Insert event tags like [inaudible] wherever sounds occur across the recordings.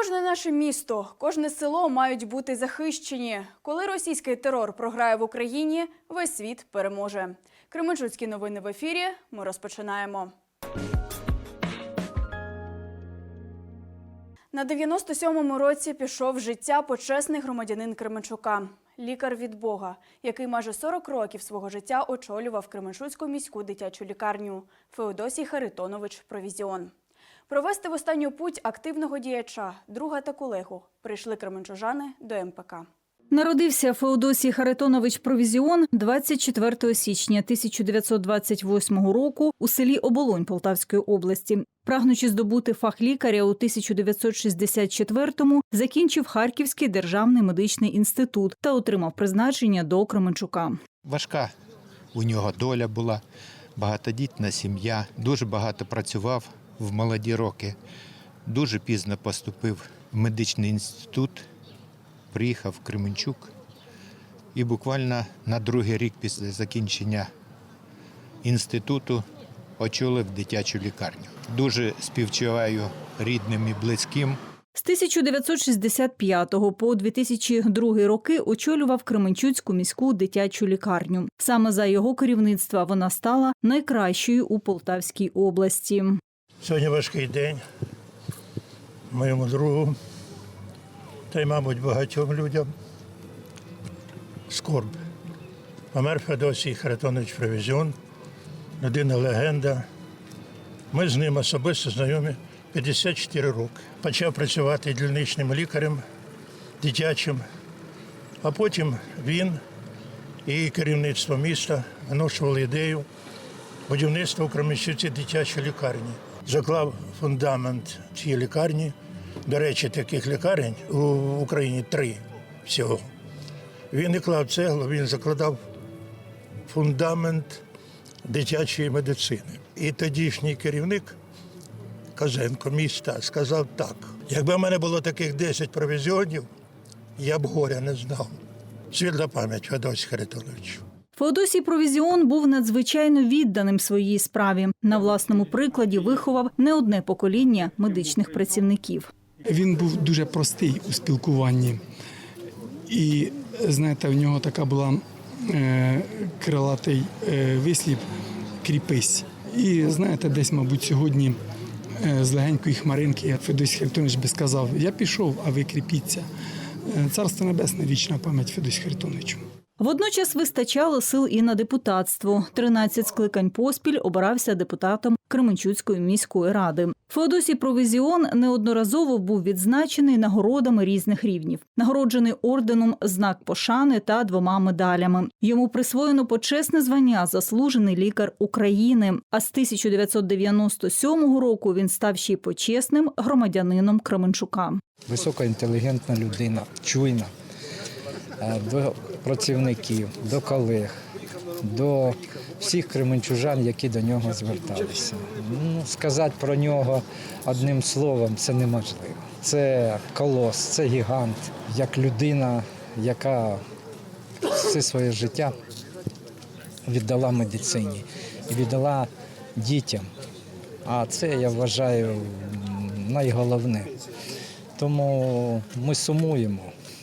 Кожне наше місто, кожне село мають бути захищені. Коли російський терор програє в Україні, весь світ переможе. Кременчуцькі новини в ефірі. Ми розпочинаємо. На 97-му році пішов життя почесний громадянин Кременчука, лікар від Бога, який майже 40 років свого життя очолював Кременчуцьку міську дитячу лікарню Феодосій Харитонович Провізіон. Провести в останню путь активного діяча, друга та колегу прийшли кременчужани до МПК. Народився Феодосій Харитонович Провізіон 24 січня 1928 року у селі Оболонь Полтавської області. Прагнучи здобути фах лікаря у 1964-му, закінчив Харківський державний медичний інститут та отримав призначення до Кременчука. Важка у нього доля була, багатодітна сім'я, дуже багато працював в молоді роки. Дуже пізно поступив в медичний інститут, приїхав в Кременчук і буквально на другий рік після закінчення інституту очолив дитячу лікарню. Дуже співчуваю рідним і близьким. З 1965 по 2002 роки очолював Кременчуцьку міську дитячу лікарню. Саме за його керівництва вона стала найкращою у Полтавській області. Сьогодні важкий день моєму другу та й, мабуть, багатьом людям. Скорб. Помер Федосій Харитонович Провізіон, людина легенда. Ми з ним особисто знайомі 54 роки. Почав працювати дільничним лікарем дитячим, а потім він і керівництво міста виношували ідею будівництва у Кременчуці дитячої лікарні. Заклав фундамент цієї лікарні. До речі, таких лікарень у Україні три всього. Він не клав цеглу, він закладав фундамент дитячої медицини. І тодішній керівник Козенко міста сказав так: якби в мене було таких 10 провізіонів, я б горя не знав. Світла пам'ять Федосі Харитоновичу. Феодосій Провізіон був надзвичайно відданим своїй справі. На власному прикладі виховав не одне покоління медичних працівників. Він був дуже простий у спілкуванні. І знаєте, в нього така була е, крилатий е, вислів кріпись. І знаєте, десь, мабуть, сьогодні е, з легенької хмаринки Федосій Харитонович би сказав: Я пішов, а ви кріпіться. Е, Царство Небесне, вічна пам'ять Федосі Харитоновичу. Водночас вистачало сил і на депутатство. 13 скликань поспіль обирався депутатом Кременчуцької міської ради. Феодосій Провізіон неодноразово був відзначений нагородами різних рівнів, нагороджений орденом знак пошани та двома медалями. Йому присвоєно почесне звання заслужений лікар України. А з 1997 року він став ще й почесним громадянином Кременчука. високоінтелігентна людина, чуйна до працівників, до колег, до всіх кременчужан, які до нього зверталися. Ну, сказати про нього одним словом це неможливо. Це колос, це гігант, як людина, яка все своє життя віддала медицині віддала дітям. А це я вважаю найголовне. Тому ми сумуємо,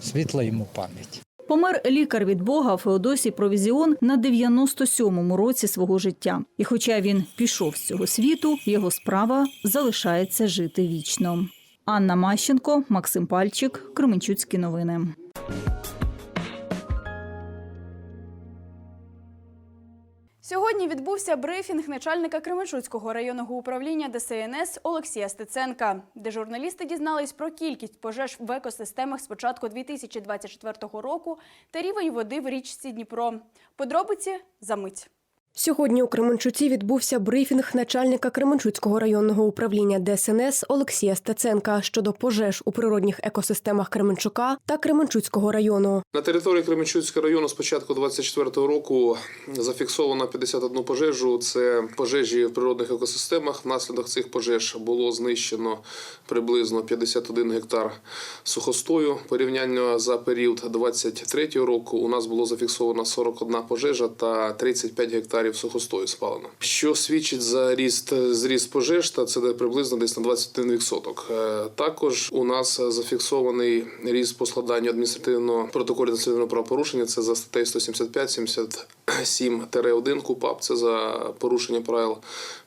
світла йому пам'ять. Помер лікар від Бога Феодосій Провізіон на 97-му році свого життя. І хоча він пішов з цього світу, його справа залишається жити вічно. Анна Мащенко, Максим Пальчик, Кременчуцькі новини. Сьогодні відбувся брифінг начальника Кременчуцького районного управління ДСНС Олексія Стеценка, де журналісти дізнались про кількість пожеж в екосистемах з початку 2024 року та рівень води в річці Дніпро. Подробиці за мить. Сьогодні у Кременчуці відбувся брифінг начальника Кременчуцького районного управління ДСНС Олексія Стеценка щодо пожеж у природних екосистемах Кременчука та Кременчуцького району. На території Кременчуцького району з початку 24 року зафіксовано 51 пожежу. Це пожежі в природних екосистемах. Внаслідок цих пожеж було знищено приблизно 51 гектар сухостою. Порівняння за період 23 року у нас було зафіксовано 41 пожежа та 35 гектарів гектарів сухостою спалено. Що свідчить за ріст зріст пожеж, та це приблизно десь на 21%. Е, Також у нас зафіксований ріст по складанню адміністративного протоколу адміністративного правопорушення. Це за статтею 175 77-1 КУПАП. Це за порушення правил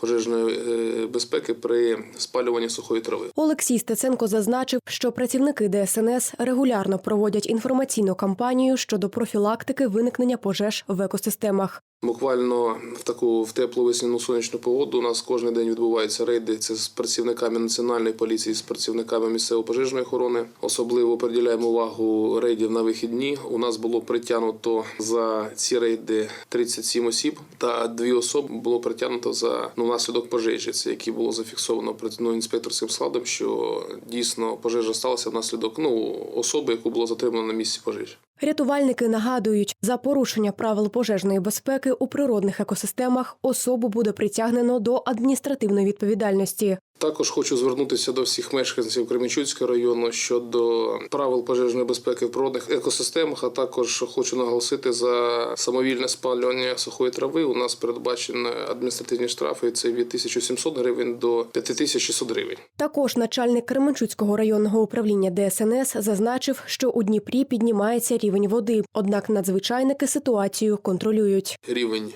пожежної е, безпеки при спалюванні сухої трави. Олексій Стеценко зазначив, що працівники ДСНС регулярно проводять інформаційну кампанію щодо профілактики виникнення пожеж в екосистемах. Буквально в таку в теплу весняну сонячну погоду у нас кожен день відбуваються рейди. Це з працівниками національної поліції, з працівниками місцевої пожежної охорони. Особливо приділяємо увагу рейдів на вихідні. У нас було притягнуто за ці рейди 37 осіб, та дві особи було притягнуто за ну внаслідок пожежі. Це які було зафіксовано ну, інспекторським складом, що дійсно пожежа сталася внаслідок ну особи, яку було затримано на місці пожежі. Рятувальники нагадують, за порушення правил пожежної безпеки у природних екосистемах особу буде притягнено до адміністративної відповідальності. Також хочу звернутися до всіх мешканців Кременчуцького району щодо правил пожежної безпеки в природних екосистемах. А також хочу наголосити за самовільне спалювання сухої трави. У нас передбачені адміністративні штрафи. Це від 1700 гривень до 5600 гривень. Також начальник Кременчуцького районного управління ДСНС зазначив, що у Дніпрі піднімається рівень води. Однак надзвичайники ситуацію контролюють. Рівень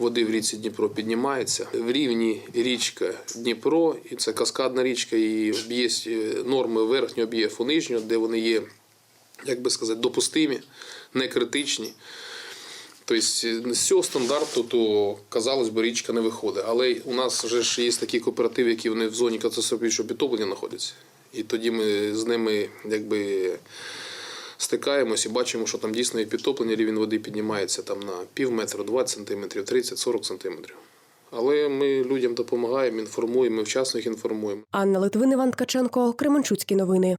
води в річці Дніпро піднімається. В рівні річка Дніпро, і це каскадна річка, і є норми верхнього об'єфу нижнього, де вони є, як би сказати, допустимі, не критичні. Тобто з цього стандарту, то казалось би, річка не виходить. Але у нас вже ж є такі кооперативи, які вони в зоні катастрофічного підтоплення знаходяться. І тоді ми з ними якби стикаємось і бачимо, що там дійсно і підтоплення, рівень води піднімається там на пів метра, 20 сантиметрів, 30-40 сантиметрів. Але ми людям допомагаємо, інформуємо, ми вчасно їх інформуємо. Анна Литвин, Іван Ткаченко, Кременчуцькі новини.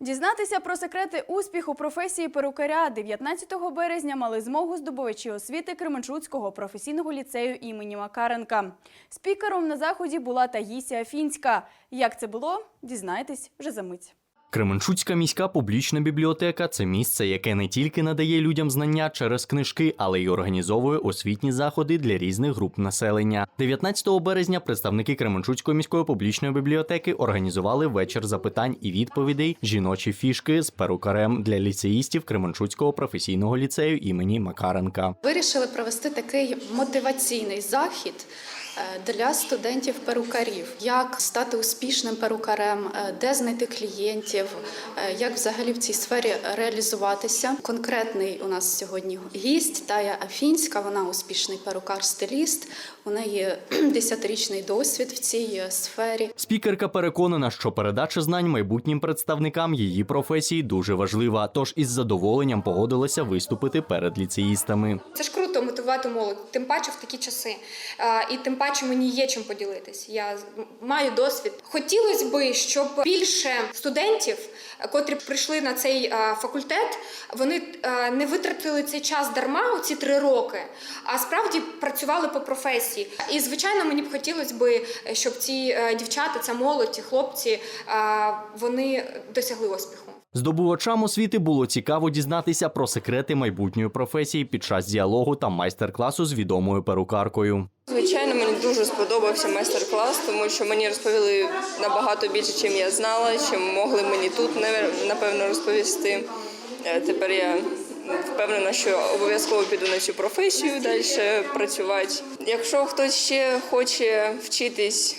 Дізнатися про секрети успіху професії перукаря 19 березня мали змогу здобувачі освіти Кременчуцького професійного ліцею імені Макаренка. Спікером на заході була Таїсія Фінська. Як це було, дізнайтесь вже за мить. Кременчуцька міська публічна бібліотека це місце, яке не тільки надає людям знання через книжки, але й організовує освітні заходи для різних груп населення. 19 березня представники Кременчуцької міської публічної бібліотеки організували вечір запитань і відповідей жіночі фішки з перукарем для ліцеїстів Кременчуцького професійного ліцею імені Макаренка. Вирішили провести такий мотиваційний захід для студентів-перукарів, як стати успішним перукарем, е, де знайти клієнтів, е, як взагалі в цій сфері реалізуватися. Конкретний у нас сьогодні гість Тая Афінська. Вона успішний перукар-стиліст. У неї [clears throat] 10-річний досвід в цій е, сфері. Спікерка переконана, що передача знань майбутнім представникам її професії дуже важлива, тож із задоволенням погодилася виступити перед ліцеїстами. Це ж круто мотивувати молодь, тим паче в такі часи. І тим паче мені є чим поділитись. Я маю досвід. Хотілося б, щоб більше студентів, котрі прийшли на цей е, факультет, вони е, не витратили цей час дарма у ці три роки, а справді працювали по професії. І звичайно, мені б хотілося б, щоб ці е, дівчата, ця молодь, ці хлопці, е, вони досягли успіху. Здобувачам освіти було цікаво дізнатися про секрети майбутньої професії під час діалогу та майстер-класу з відомою перукаркою. Звичайно, мені дуже сподобався майстер-клас, тому що мені розповіли набагато більше, чим я знала, чим могли мені тут напевно розповісти. Е, Тепер я впевнена, що обов'язково піду на цю професію далі працювати. Якщо хтось ще хоче вчитись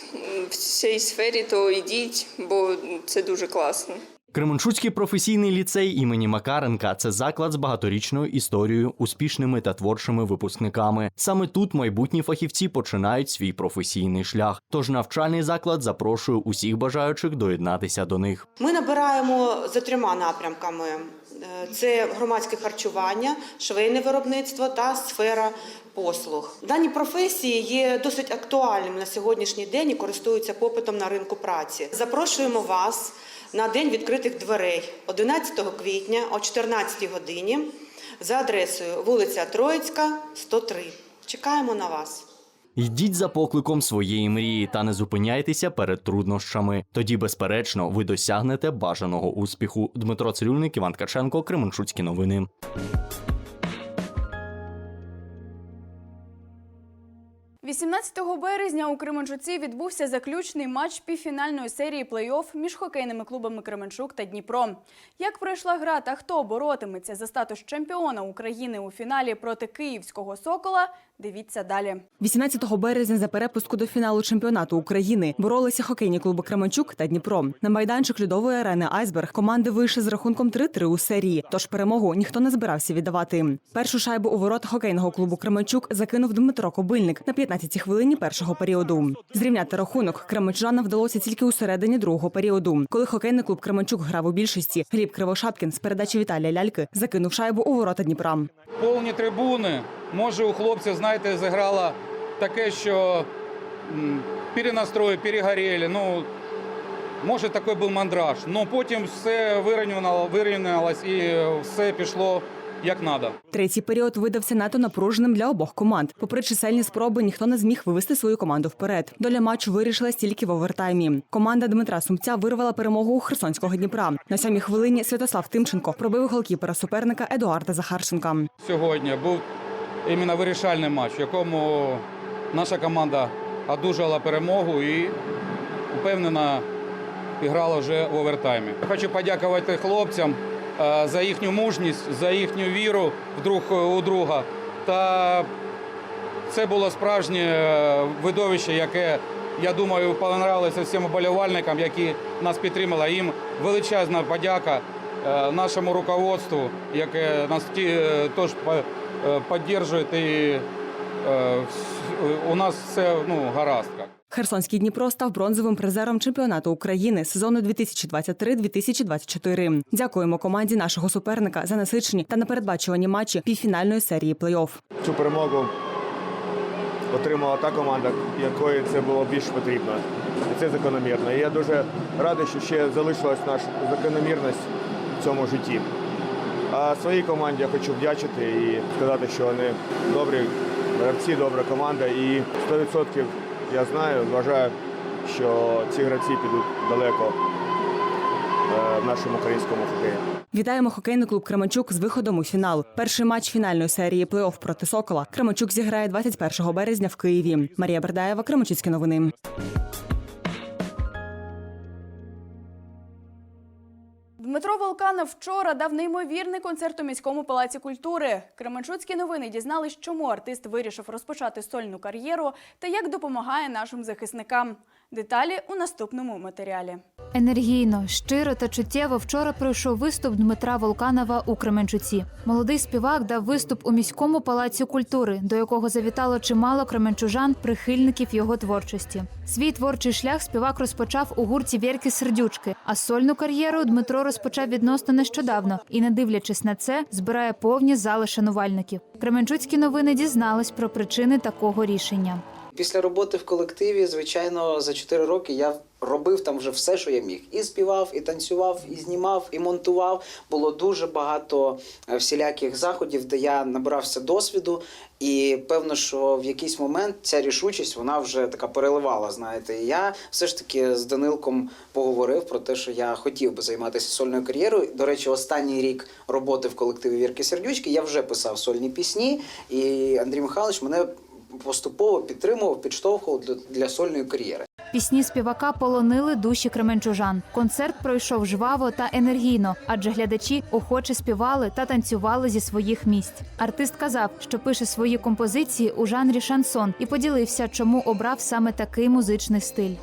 в цій сфері, то йдіть, бо це дуже класно. Кременчуцький професійний ліцей імені Макаренка це заклад з багаторічною історією, успішними та творчими випускниками. Саме тут майбутні фахівці починають свій професійний шлях. Тож навчальний заклад запрошує усіх бажаючих доєднатися до них. Ми набираємо за трьома напрямками: Е, це громадське харчування, швейне виробництво та сфера послуг. Дані професії є досить актуальними на сьогоднішній день і користуються попитом на ринку праці. Запрошуємо вас на день відкритих дверей 11 квітня о 14 годині за адресою вулиця Троїцька, 103. Чекаємо на вас. Йдіть за покликом своєї мрії та не зупиняйтеся перед труднощами. Тоді, безперечно, ви досягнете бажаного успіху. Дмитро Цирюльник, Іван Ткаченко, Кременчуцькі новини. 18 березня у Кременчуці відбувся заключний матч півфінальної серії плей-офф між хокейними клубами Кременчук та Дніпро. Як пройшла гра та хто боротиметься за статус чемпіона України у фіналі проти київського сокола? Дивіться далі. 18 березня за перепустку до фіналу чемпіонату України боролися хокейні клуби Кременчук та Дніпро. На майданчик льодової арени Айсберг команди вийшли з рахунком 3-3 у серії. Тож перемогу ніхто не збирався віддавати. Першу шайбу у ворота хокейного клубу Кременчук закинув Дмитро Кобильник на 15-й хвилині першого періоду. Зрівняти рахунок кременчужанам вдалося тільки у середині другого періоду, коли хокейний клуб Кременчук грав у більшості. Гліб Кривошапкін з передачі Віталія Ляльки закинув шайбу у ворота Дніпра. повні трибуни. Може, у хлопців, знаєте, зіграло таке, що перенастрої, перегоріли. Ну, може, такий був мандраж. Ну потім все вирівняло- вирівнялось і все пішло як треба. Третій період видався надто напруженим для обох команд. Попри чисельні спроби, ніхто не зміг вивести свою команду вперед. Доля матчу вирішилась тільки в овертаймі. Команда Дмитра Сумця вирвала перемогу у Херсонського Дніпра. На сьомій хвилині Святослав Тимченко пробив голкіпера суперника Едуарда Захарченка. Сьогодні був іменно вирішальний матч, в якому наша команда одужала перемогу і впевнено грала вже в овертаймі. Хочу подякувати хлопцям е, за їхню мужність, за їхню віру в друг у друга. Та це було справжнє е, видовище, яке, я думаю, понравилося всім вболівальникам, які нас підтримали. Їм величезна подяка е, нашому руководству, яке нас е, теж е. І е, у нас все ну, гаразд. Херсонський Дніпро став бронзовим призером чемпіонату України сезону 2023-2024. Дякуємо команді нашого суперника за насичені та непередбачувані матчі півфінальної серії плей-офф. Цю перемогу отримала та команда, якої це було більш потрібно. І це закономірно. І я дуже радий, що ще залишилась наша закономірність в цьому житті. А своїй команді я хочу вдячити і сказати, що вони добрі гравці, добра команда. І 100% я знаю, вважаю, що ці гравці підуть далеко е, в нашому українському хокеї. Вітаємо хокейний клуб Кременчук з виходом у фінал. Перший матч фінальної серії плей-офф проти Сокола. Кременчук зіграє 21 березня в Києві. Марія Бердаєва, Кременчуцькі новини. Дмитро Волканов вчора дав неймовірний концерт у міському палаці культури. Кременчуцькі новини дізнались, чому артист вирішив розпочати сольну кар'єру та як допомагає нашим захисникам. Деталі у наступному матеріалі. Енергійно, щиро та чуттєво вчора пройшов виступ Дмитра Волканова у Кременчуці. Молодий співак дав виступ у міському палаці культури, до якого завітало чимало кременчужан, прихильників його творчості. Свій творчий шлях співак розпочав у гурті Вєрки Сердючки, а сольну кар'єру Дмитро розпочав відносно нещодавно і, не дивлячись на це, збирає повні зали шанувальників. Кременчуцькі новини дізнались про причини такого рішення. Після роботи в колективі, звичайно, за 4 роки я робив там вже все, що я міг. І співав, і танцював, і знімав, і монтував. Було дуже багато е, всіляких заходів, де я набирався досвіду. І певно, що в якийсь момент ця рішучість вона вже така переливала. Знаєте, і я все ж таки з Данилком поговорив про те, що я хотів би займатися сольною кар'єрою. До речі, останній рік роботи в колективі Вірки Сердючки я вже писав сольні пісні, і Андрій Михайлович мене поступово підтримував, підштовхував для, сольної кар'єри. Пісні співака полонили душі кременчужан. Концерт пройшов жваво та енергійно, адже глядачі охоче співали та танцювали зі своїх місць. Артист казав, що пише свої композиції у жанрі шансон і поділився, чому обрав саме такий музичний стиль.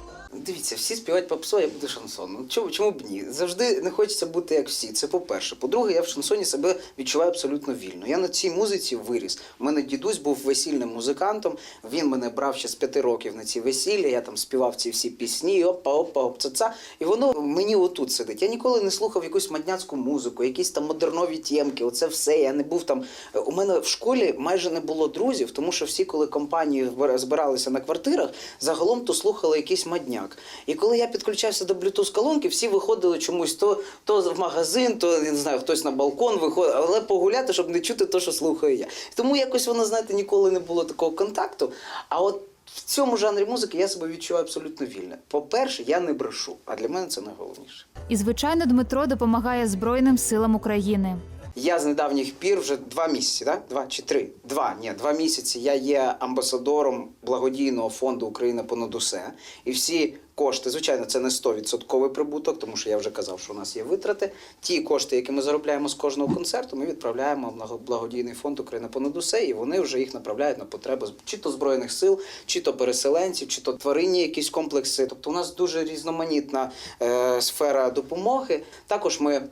Дивіться, всі співають попсо, я буду шансон. Ну чому, чому б ні? Завжди не хочеться бути як всі. Це по-перше. По-друге, я в шансоні себе відчуваю абсолютно вільно. Я на цій музиці виріс. У мене дідусь був весільним музикантом. Він мене брав ще з п'яти років на ці весілля. Я там співав ці всі пісні, опа, опа, оп, ца, ца. І воно мені отут сидить. Я ніколи не слухав якусь мадняцьку музику, якісь там модернові тємки. Оце все. Я не був там. У мене в школі майже не було друзів, тому що всі, коли компанії збиралися на квартирах, загалом то слухали якийсь мадняк. І коли я підключався до Bluetooth колонки, всі виходили чомусь то, то в магазин, то я не знаю, хтось на балкон виходив, але погуляти, щоб не чути те, що слухаю я. Тому якось воно, знаєте, ніколи не було такого контакту. А от в цьому жанрі музики я себе відчуваю абсолютно вільно. По-перше, я не брешу, а для мене це найголовніше. І, звичайно, Дмитро допомагає Збройним силам України. Я з недавніх пір вже два місяці, да? два чи три? Два, ні, два місяці. Я є амбасадором благодійного фонду Україна понад усе. І всі кошти, звичайно, це не 100% прибуток, тому що я вже казав, що у нас є витрати. Ті кошти, які ми заробляємо з кожного концерту, ми відправляємо в благо- благодійний фонд Україна понад усе, і вони вже їх направляють на потреби чи то збройних сил, чи то переселенців, чи то тваринні якісь комплекси. Тобто, у нас дуже різноманітна е, сфера допомоги. Також ми.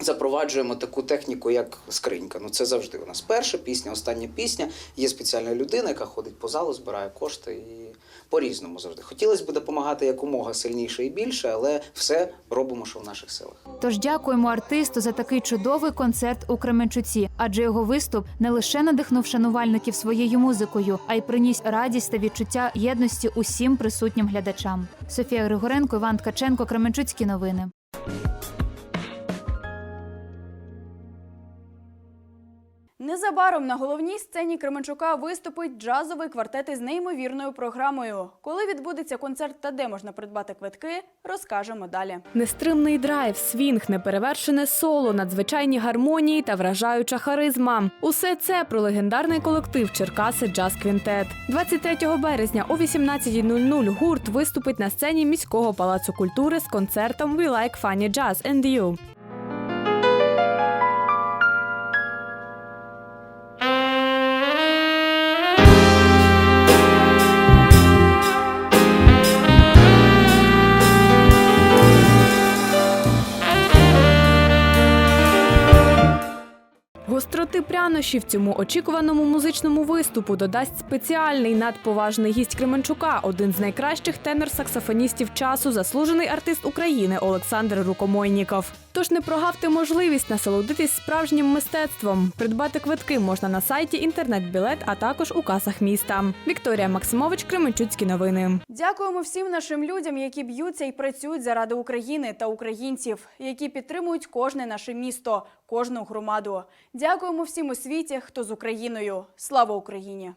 Запроваджуємо таку техніку, як скринька. Ну це завжди у нас перша пісня, остання пісня. Є спеціальна людина, яка ходить по залу, збирає кошти і по-різному завжди. Хотілося б допомагати якомога сильніше і більше, але все робимо, що в наших силах. Тож дякуємо артисту за такий чудовий концерт у Кременчуці, адже його виступ не лише надихнув шанувальників своєю музикою, а й приніс радість та відчуття єдності усім присутнім глядачам. Софія Григоренко, Іван Ткаченко, Кременчуцькі новини. Незабаром на головній сцені Кременчука виступить джазовий квартет із неймовірною програмою. Коли відбудеться концерт та де можна придбати квитки, розкажемо далі. Нестримний драйв, свінг, неперевершене соло, надзвичайні гармонії та вражаюча харизма. Усе це про легендарний колектив Черкаси Джаз Квінтет. 23 березня о 18.00 гурт виступить на сцені міського палацу культури з концертом We Like Funny Jazz and You. Прянощів цьому очікуваному музичному виступу додасть спеціальний надповажний гість Кременчука, один з найкращих тенор-саксофоністів часу, заслужений артист України Олександр Рукомойніков. Тож не прогавте можливість насолодитись справжнім мистецтвом. Придбати квитки можна на сайті інтернет-білет, а також у касах міста. Вікторія Максимович, Кременчуцькі новини. Дякуємо всім нашим людям, які б'ються і працюють заради України та українців, які підтримують кожне наше місто, кожну громаду. Дякуємо всім у світі, хто з Україною. Слава Україні!